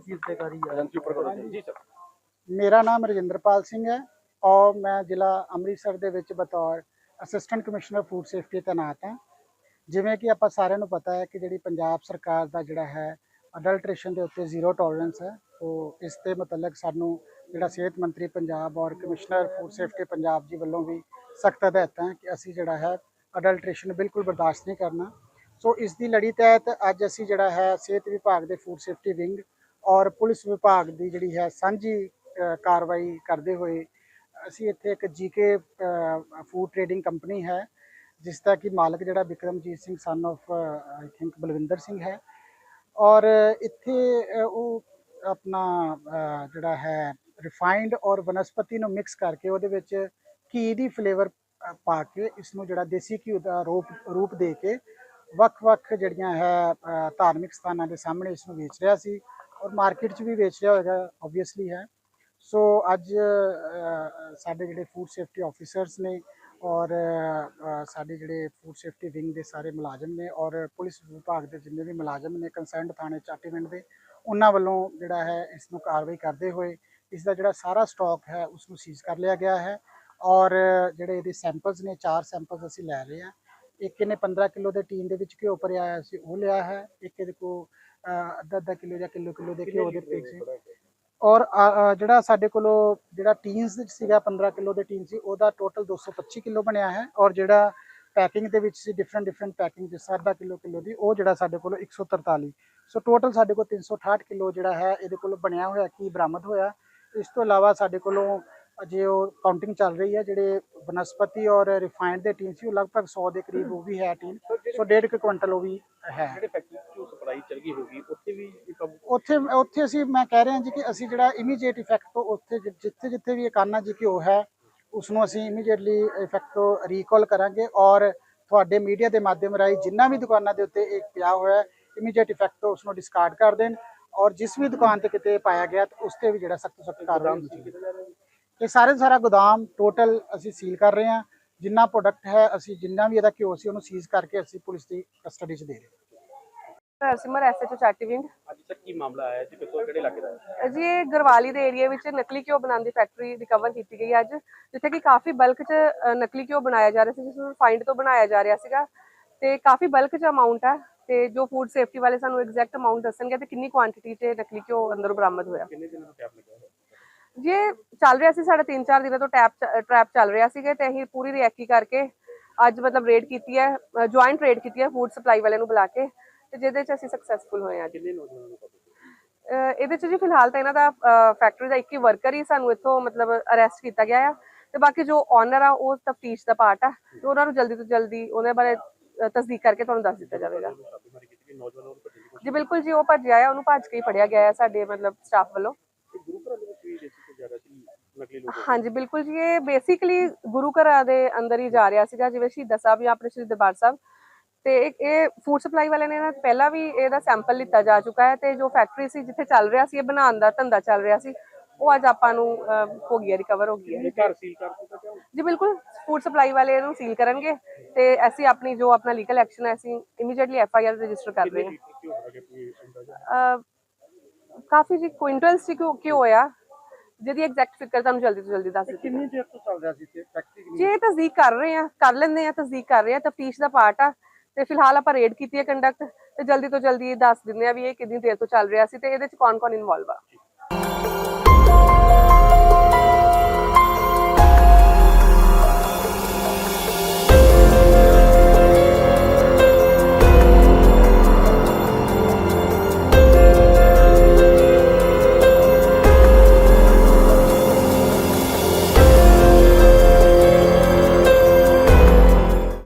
Agency ਉੱਤੇ ਕਰੀ ਆ। ਏਜੰਸੀ ਉੱਪਰ ਕਰੋ ਜੀ ਸਰ। ਮੇਰਾ ਨਾਮ ਰਜਿੰਦਰਪਾਲ ਸਿੰਘ ਹੈ ਔਰ ਮੈਂ ਜ਼ਿਲ੍ਹਾ ਅੰਮ੍ਰਿਤਸਰ ਦੇ ਵਿੱਚ ਬਤੌਰ ਅਸਿਸਟੈਂਟ ਕਮਿਸ਼ਨਰ ਫੂਡ ਸੇਫਟੀ ਤੈਨਾਤ ਹਾਂ। ਜਿਵੇਂ ਕਿ ਆਪਾਂ ਸਾਰਿਆਂ ਨੂੰ ਪਤਾ ਹੈ ਕਿ ਜਿਹੜੀ ਪੰਜਾਬ ਸਰਕਾਰ ਦਾ ਜਿਹੜਾ ਹੈ ਅਡਲਟ੍ਰੇਸ਼ਨ ਦੇ ਉੱਤੇ ਜ਼ੀਰੋ ਟੋਲਰੈਂਸ ਹੈ ਉਹ ਇਸ ਦੇ ਮੁਤਲਕ ਸਾਨੂੰ ਜਿਹੜਾ ਸਿਹਤ ਮੰਤਰੀ ਪੰਜਾਬ ਔਰ ਕਮਿਸ਼ਨਰ ਫੂਡ ਸੇਫਟੀ ਪੰਜਾਬ ਜੀ ਵੱਲੋਂ ਵੀ ਸਖਤ ਹਦਾਇਤਾਂ ਹੈ ਕਿ ਅਸੀਂ ਜਿਹੜਾ ਹੈ ਅਡਲਟ੍ਰੇਸ਼ਨ ਬਿਲਕੁਲ ਬਰਦਾਸ਼ਤ ਨਹੀਂ ਕਰਨਾ। ਸੋ ਇਸ ਦੀ ਲੜੀ ਤਹਿਤ ਅੱਜ ਅਸੀਂ ਜਿਹੜਾ ਹੈ ਸਿਹਤ ਵਿਭਾਗ ਦੇ ਫੂਡ ਸੇਫਟੀ ਵਿੰਗ ਔਰ ਪੁਲਿਸ ਵਿਭਾਗ ਦੀ ਜਿਹੜੀ ਹੈ ਸਾਂਝੀ ਕਾਰਵਾਈ ਕਰਦੇ ਹੋਏ ਅਸੀਂ ਇੱਥੇ ਇੱਕ ਜੀਕੇ ਫੂਡ ਟ੍ਰੇਡਿੰਗ ਕੰਪਨੀ ਹੈ, ਜਿਸ ਦਾ ਕਿ ਮਾਲਕ ਜਿਹੜਾ Vikramjit Singh son of I think Balwinder Singh ਹੈ। ਔਰ ਇੱਥੇ ਉਹ ਆਪਣਾ ਜਿਹੜਾ ਹੈ ਰਿਫਾਈਨਡ ਔਰ ਵਨਸਪਤੀ ਨੂੰ ਮਿਕਸ ਕਰਕੇ ਉਹਦੇ ਵਿੱਚ ਘੀ ਦੀ ਫਲੇਵਰ ਪਾ ਕੇ ਇਸ ਨੂੰ ਜਿਹੜਾ ਦੇਸੀ ਘੀ ਦਾ ਰੂਪ ਰੂਪ ਦੇ ਕੇ ਵੱਖ-ਵੱਖ ਜਿਹੜੀਆਂ ਹੈ ਧਾਰਮਿਕ ਸਥਾਨਾਂ ਦੇ ਸਾਹਮਣੇ ਇਸ ਨੂੰ ਵੇਚ ਰਿਹਾ ਸੀ। ਔਰ ਮਾਰਕੀਟ 'ਚ ਵੀ ਵੇਚ ਰਿਹਾ ਹੋਏਗਾ ਆਬਵੀਅਸਲੀ ਹੈ। ਸੋ ਅੱਜ ਸਾਡੇ ਜਿਹੜੇ ਫੂਡ ਸੇਫਟੀ ਆਫੀਸਰਸ ਨੇ ਔਰ ਸਾਡੇ ਜਿਹੜੇ ਫੂਡ ਸੇਫਟੀ ਵਿੰਗ ਦੇ ਸਾਰੇ ਮੁਲਾਜ਼ਮ ਨੇ ਔਰ ਪੁਲਿਸ ਵਿਭਾਗ ਦੇ ਜਿੰਨੇ ਵੀ ਮੁਲਾਜ਼ਮ ਨੇ ਕੰਸਰਨਡ ਥਾਣੇ ਚਾਟੀਵਿੰਡ ਦੇ, ਉਹਨਾਂ ਵੱਲੋਂ ਜਿਹੜਾ ਹੈ ਇਸ ਨੂੰ ਕਾਰਵਾਈ ਕਰਦੇ ਹੋਏ ਇਸ ਦਾ ਜਿਹੜਾ ਸਾਰਾ ਸਟਾਕ ਹੈ ਉਸ ਨੂੰ ਸੀਜ਼ ਕਰ ਲਿਆ ਗਿਆ ਹੈ। ਔਰ ਜਿਹੜੇ ਇਹਦੇ ਸੈਂਪਲਸ ਨੇ, ਚਾਰ ਸੈਂਪਲਸ ਅਸੀਂ ਲੈ ਰਹੇ ਹਾਂ। ਇੱਕ ਇਹਨੇ 15 ਕਿਲੋ ਦੇ ਟੀਨ ਦੇ ਵਿੱਚ ਘਿਓ ਭਰਿਆ ਹੋਇਆ ਸੀ, ਉਹ ਲਿਆ ਹੈ। ਇੱਕ ਇਹਦੇ ਕੋ ਅੱਧਾ ਅੱਧਾ ਕਿਲੋ ਜਾਂ ਕਿਲੋ ਕਿਲੋ ਦੇ ਘਿਓ ਦੇ ਪੈਕ ਸੀ ਔਰ ਜਿਹੜਾ ਸਾਡੇ ਕੋਲੋਂ ਜਿਹੜਾ ਟੀਨਸ ਵਿੱਚ ਸੀਗਾ 15 ਕਿਲੋ ਦੇ ਟੀਨ ਸੀ ਉਹਦਾ ਟੋਟਲ 225 ਕਿਲੋ ਬਣਿਆ ਹੈ। ਔਰ ਜਿਹੜਾ ਪੈਕਿੰਗ ਦੇ ਵਿੱਚ ਸੀ ਡਿਫਰੈਂਟ ਡਿਫਰੈਂਟ ਪੈਕਿੰਗ ਤਰ੍ਹਾਂ ਅੱਧਾ ਕਿਲੋ ਕਿਲੋ ਦੀ ਉਹ ਜਿਹੜਾ ਸਾਡੇ ਕੋਲ 143 ਸੋ ਟੋਟਲ ਸਾਡੇ ਕੋਲ 368 ਕਿਲੋ ਜਿਹੜਾ ਹੈ ਇਹਦੇ ਕੋਲ ਬਣਿਆ ਹੋਇਆ ਕੀ ਬਰਾਮਦ ਹੋਇਆ। ਇਸ ਤੋਂ ਇਲਾਵਾ ਸਾਡੇ ਕੋਲੋਂ ਅਜੇ ਉਹ ਕਾਊਂਟਿੰਗ ਚੱਲ ਰਹੀ ਹੈ ਜਿਹੜੇ ਬਨਸਪਤੀ ਔਰ ਰਿਫਾਈਨਡ ਦੇ ਟੀਨ ਸੀ ਉਹ ਲਗਭਗ 100 ਦੇ ਕਰੀਬ ਉਹ ਵੀ ਹੈ ਟੀਨ ਸੋ ਡੇਢ ਕੁ ਕੁਇੰਟਲ ਉਹ ਵੀ ਹੈ। ਜਿਹੜੇ ਫੈਕਟਰੀ ਤੋਂ ਸਪਲਾਈ ਚੱਲ ਗਈ ਹੋਗੀ ਉੱਥੇ ਵੀ ਉੱਥੇ ਉੱਥੇ ਅਸੀਂ ਮੈਂ ਕਹਿ ਰਿਹਾ ਜੀ ਕਿ ਅਸੀਂ ਜਿਹੜਾ ਇਮੀਡੀਏਟ ਇਫੈਕਟ ਤੋਂ ਉੱਥੇ ਜਿੱਥੇ ਜਿੱਥੇ ਵੀ ਇਹ ਕਾਨਾ ਜੀ ਘਿਓ ਹੈ ਉਸ ਨੂੰ ਅਸੀਂ ਇਮੀਡੀਏਟਲੀ ਇਫੈਕਟ ਤੋਂ ਰੀਕਾਲ ਕਰਾਂਗੇ ਔਰ ਤੁਹਾਡੇ ਮੀਡੀਆ ਦੇ ਮਾਧਿਅਮ ਰਾਹੀਂ ਜਿੰਨਾ ਵੀ ਦੁਕਾਨਾਂ ਦੇ ਉੱਤੇ ਇਹ ਪਿਆ ਹੋਇਆ ਹੈ ਇਮੀਡੀਏਟ ਇਫੈਕਟ ਤੋਂ ਉਸ ਨੂੰ ਡਿਸਕਾਰਡ ਕਰ ਦੇਣ ਔਰ ਜਿਸ ਵੀ ਦੁਕਾਨ ਤੇ ਕਿਤੇ ਪਾਇਆ ਗਿਆ ਉਸ ਤੇ ਵੀ ਜਿਹੜਾ ਸਖਤ ਸਖਤ ਕਾਰਵਾਈ ਹੋਣੀ ਚਾਹੀਦੀ ਇਹ ਸਾਰੇ ਸਾਰਾ ਗੋਦਾਮ ਟੋਟਲ ਅਸੀਂ ਸੀਲ ਕਰ ਰਹੇ ਹਾਂ। ਜਿੰਨਾ ਪ੍ਰੋਡਕਟ ਹੈ ਅਸੀਂ ਜਿੰਨਾ ਵੀ ਇਹਦਾ ਘਿਓ ਸੀ ਉਹਨੂੰ ਸੀਜ਼ ਕਰਕੇ ਅਸੀਂ ਪੁਲਿਸ ਦੀ ਕਸਟਡੀ 'ਚ ਦੇ ਰਹੇ ਹਾਂ। ਨਰਸਿਮਰ ਐਸਐਚਓ ਚਾਟੀਵਿੰਗ ਅੱਜ ਤੱਕ ਕੀ ਮਾਮਲਾ ਆਇਆ ਜੀ? ਕਿੱਥੋਂ ਕਿਹੜੇ ਇਲਾਕੇ ਦਾ ਹੈ? ਜੀ ਇਹ ਗਰਵਾਲੀ ਦੇ ਏਰੀਆ ਵਿੱਚ ਨਕਲੀ ਘਿਓ ਬਣਾਉਣ ਦੀ ਫੈਕਟਰੀ ਰਿਕਵਰ ਕੀਤੀ ਗਈ ਅੱਜ ਜਿੱਥੇ ਕਿ ਕਾਫੀ ਬਲਕ 'ਚ ਨਕਲੀ ਘਿਓ ਬਣਾਇਆ ਜਾ ਰਿਹਾ ਸੀ ਜਿਸ ਨੂੰ ਰਿਫਾਈਨਡ ਤੋਂ ਬਣਾਇਆ ਜਾ ਰਿਹਾ ਸੀਗਾ। ਤੇ ਕਾਫੀ ਬਲਕ 'ਚ ਅਮਾਉਂਟ ਹੈ ਤੇ ਜੋ ਫੂਡ ਸੇਫਟੀ ਵਾਲੇ ਸਾਨੂੰ ਐਗਜ਼ੈਕਟ ਅਮਾਉਂਟ ਦੱਸਣਗੇ ਤੇ ਕਿੰਨੀ ਕੁਆਂਟੀਟੀ 'ਚ ਨਕਲੀ ਘਿਓ ਅੰਦਰੋਂ ਬਰਾਮਦ ਹੋਇਆ। ਕਿੰਨੇ ਦਿਨਾਂ ਦਾ ਟੈਪ ਲੱਗਿਆ? ਜੀ ਚੱਲ ਰਿਹਾ ਸੀ ਸਾਡਾ 3-4 ਦਿਨਾਂ ਤੋਂ ਟੈਪ ਟ੍ਰੈਪ ਚੱਲ ਰਿਹਾ ਸੀਗਾ ਤੇ ਅਸੀਂ ਪੂਰੀ ਰਿਐਕੀ ਕਰਕੇ ਅੱਜ ਮਤਲਬ ਰੇਡ ਕੀਤੀ ਹੈ ਜੁਆਇੰਟ ਰੇਡ ਕੀਤੀ ਹੈ ਫੂਡ ਸਪਲਾਈ ਵਾਲਿਆਂ ਨੂੰ ਬੁਲਾ ਕੇ ਤੇ ਜਿਹਦੇ 'ਚ ਅਸੀਂ ਸਕਸੈਸਫੁਲ ਹੋਏ ਹਾਂ ਅੱਜ। ਕਿੰਨੇ ਨੌਜਵਾਨਾਂ ਨੂੰ ਇਹਦੇ ਚ ਜੀ ਫਿਲਹਾਲ ਤਾਂ ਇਹਨਾਂ ਦਾ ਫੈਕਟਰੀ ਦਾ ਇੱਕ ਹੀ ਵਰਕਰ ਹੀ ਸਾਨੂੰ ਇੱਥੋਂ ਮਤਲਬ ਅਰੈਸਟ ਕੀਤਾ ਗਿਆ ਆ। ਤੇ ਬਾਕੀ ਜੋ ਓਨਰ ਆ ਉਹ ਤਫਤੀਸ਼ ਦਾ ਪਾਰਟ ਆ ਤੇ ਉਹਨਾਂ ਨੂੰ ਜਲਦੀ ਤੋਂ ਜਲਦੀ ਉਹਦੇ ਬਾਰੇ ਤਸਦੀਕ ਕਰਕੇ ਤੁਹਾਨੂੰ ਦੱਸ ਦਿੱਤਾ ਜਾਵੇਗਾ। ਜੀ ਬਿਲਕੁਲ ਜੀ ਉਹ ਭੱਜਿਆ ਆ ਉਹਨੂੰ ਭੱਜ ਕੇ ਹੀ ਫੜਿਆ ਗਿਆ ਆ ਸਾਡੇ ਮਤਲਬ ਸਟਾਫ ਵੱਲੋਂ ਕੀਤੀ ਗੁਰੂ ਘਰਾਂ ਦੇ ਵਿੱਚ ਵੀ ਦੇਸੀ ਤੋਂ ਜ਼ਿਆਦਾ ਸੀ ਨਕਲੀ ਲੋਕ ਹਾਂਜੀ ਬਿਲਕੁਲ ਜੀ ਇਹ ਬੇਸਿਕਲੀ ਗੁਰੂ ਘਰਾਂ ਦੇ ਅੰਦਰ ਹੀ ਜਾ ਰਿਹਾ ਸੀਗਾ ਜਿਵੇਂ ਸ਼ਹੀਦਾਂ ਸਾਹਿਬ ਜਾਂ ਆਪਣੇ ਸ਼੍ਰੀ ਦਰਬਾਰ ਸਾਹਿਬ। ਤੇ ਇਹ- ਫੂਡ ਸਪਲਾਈ ਵਾਲਿਆਂ ਨੇ ਨਾ ਪਹਿਲਾਂ ਵੀ ਇਹਦਾ ਸੈਂਪਲ ਲਿੱਤਾ ਜਾ ਚੁੱਕਾ ਹੈ ਤੇ ਜੋ ਫੈਕਟਰੀ ਸੀ ਜਿੱਥੇ ਚੱਲ ਰਿਹਾ ਸੀ ਇਹ ਬਣਾਉਣ ਦਾ ਧੰਦਾ ਚੱਲ ਰਿਹਾ ਸੀ ਉਹ ਅੱਜ ਆਪਾਂ ਨੂੰ ਹੋ ਗਿਆ ਰਿਕਵਰ ਹੋ ਗਿਆ ਇਹ ਘਰ ਸੀਲ ਕਰ ਦਿੱਤਾ ਕਿਉਂ ਜੀ ਬਿਲਕੁਲ ਫੂਡ ਸਪਲਾਈ ਵਾਲੇ ਇਹਨੂੰ ਸੀਲ ਕਰਨਗੇ ਤੇ ਅਸੀਂ ਆਪਣੀ ਜੋ ਆਪਣਾ ਲੀਗਲ ਐਕਸ਼ਨ ਹੈ ਅਸੀਂ immediately F I R register ਕਰ ਰਹੇ ਹਾਂ। ਕਾਫੀ ਜੀ ਕੁਇੰਟਲਸ ਸੀ ਕਿਉਂ ਕੀ ਹੋਇਆ? ਜਿਹਦੀ ਐਗਜ਼ੈਕਟ ਫਿਗਰ ਤੁਹਾਨੂੰ ਜਲਦੀ ਤੋਂ ਜਲਦੀ ਦੱਸ ਦਿੱਤੀ ਕਿੰਨੀ ਦੇਰ ਤੋਂ ਚੱਲ ਰਿਹਾ ਸੀ ਤੇ ਫੈਕਟਰੀ ਜੀ ਇਹ ਤਸਦੀਕ ਕਰ ਰਹੇ ਆ ਕਰ ਲੈਂਦੇ ਆ ਤਸਦੀਕ ਕਰ ਰਹੇ ਆ ਤਫਤੀਸ਼ ਦਾ ਪਾਰਟ ਆ। ਤੇ ਫਿਲਹਾਲ ਆਪਾਂ ਰੇਡ ਕੀਤੀ ਹੈ ਕੰਡਕਟ ਤੇ ਜਲਦੀ ਤੋਂ ਜਲਦੀ ਇਹ ਦੱਸ ਦਿੰਦੇ ਆ ਵੀ ਇਹ ਕਿੰਨੀ ਦੇਰ ਤੋਂ ਚੱਲ ਰਿਹਾ ਸੀ ਤੇ ਇਹਦੇ ਚ ਕੌਣ ਕੌਣ ਇਨਵੋਲਵ ਆ।